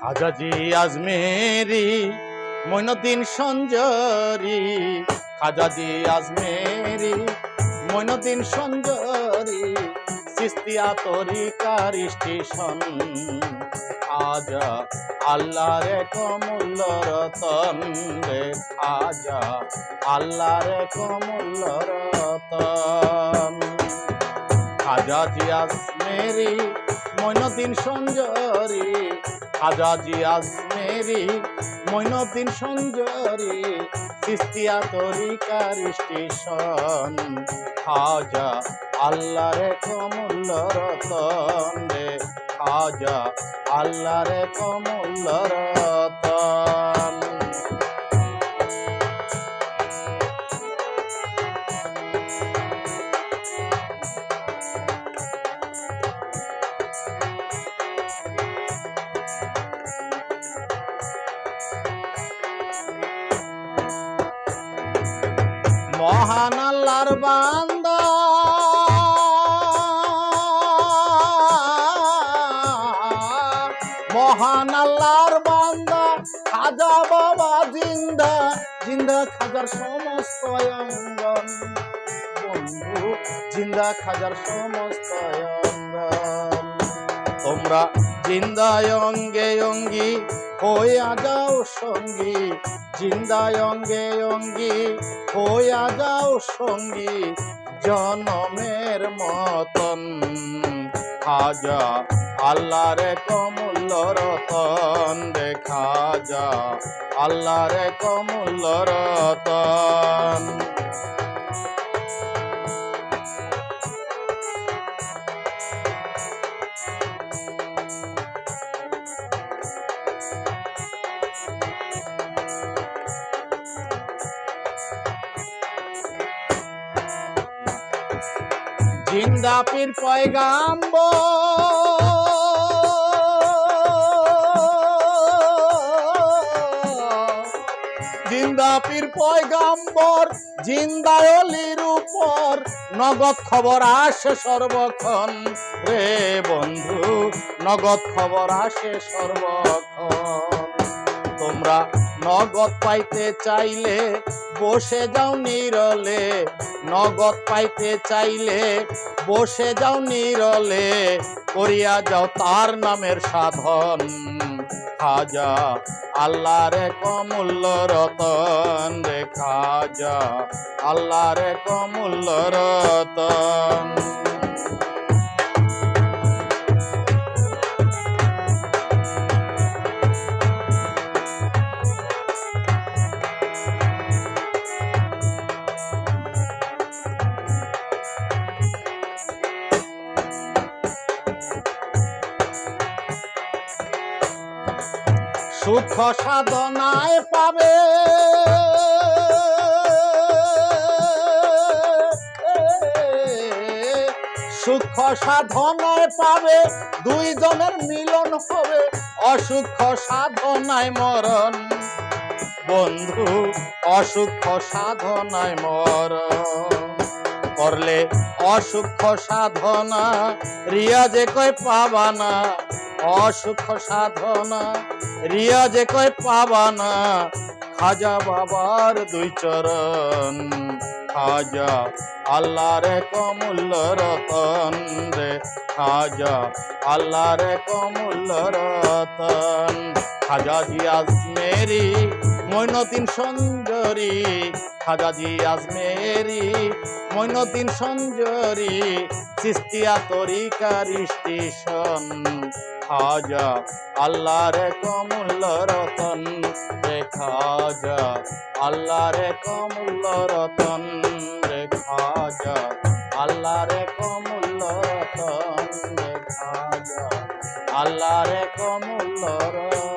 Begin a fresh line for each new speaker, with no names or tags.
খাজাজি আজমেরি মইনুদ্দিন সঞ্জরি। খাজাজি আজমেরি মইনুদ্দিন সঞ্জরি। সিস্তিয়া তরিকার স্টেশন। আজা রে কমূল্য রতন রে। আজা রে কমূল্য রতন। খাজাজি আজমেরি মনদিন সঞ্জরি খাজাজি আজমেরি মইনুদ্দিন সঞ্জরি সিস্তিয়া তরিকার স্টেশন। খাজা আল্লাহরে কমূল্য রতন রে। খাজা আল্লাহরে কমূল্য রতন মহান আল্লাহর বান্দা। মহান আল্লাহর বান্দা, খাজা বাবা জিন্দা জিন্দা খাজার সমস্ত অঙ্গন বন্ধু, জিন্দা খাজার সমস্ত অঙ্গন তোমরা জিন্দায় অঙ্গে অঙ্গি হইয়া যাও সঙ্গী, জিন্দায় অঙ্গে অঙ্গি হইয়া যাও সঙ্গী, জনমের মতন। খাজা আল্লাহরে কমূল্য রতন যা খাজা আল্লাহরে কমূল্য রতন। জিন্দা পীর পয়গাম্ব জিন্দা পীর পয়গাম্বর, জিন্দায়লির উপর। নগদ খবর আসে সর্বক্ষণ। রে বন্ধু, নগদ খবর আসে সর্বক্ষণ। তোমরা নগদ পাইতে চাইলে বসে যাও নিরলে, নগদ পাইতে চাইলে বসে যাও নিরলে, করিয়া যাও তার নামের সাধন। খাজা আল্লাহ রে কমূল্য রতন রে খাজা আল্লাহ রে কমূল্য রতন। সুখ সাধনায় পাবে। সুখ সাধনায় পাবে, দুইজনের মিলন হবে। অসুখ সাধনায় মরণ। বন্ধু, অসুখ সাধনায় মরণ। করলে অসুখ সাধনা, রিয়াজে কয় পাবানা অসুখ সাধনা, রিয়া যে কয় পাবানা, খাজা বাবার দুই চরণ। খাজা আল্লাহ রে কমূল্য রতন রে, খাজা আল্লাহ রে কমূল্য রতন। খাজা জিয়াস আজমেরি মৈনতিন সঞ্জরি খাজাজি আজমেরি মৈনতিন সঞ্জরি চিস্তিয়া তরিকার স্টেশন। খাজা রে কমূল্য রতন। রে খাজা আল্লাহর কমূল্য রতন। রে খাজা আল্লাহর কমূল্য রতন। রে খাজা আল্লাহর কমূল্য রতন।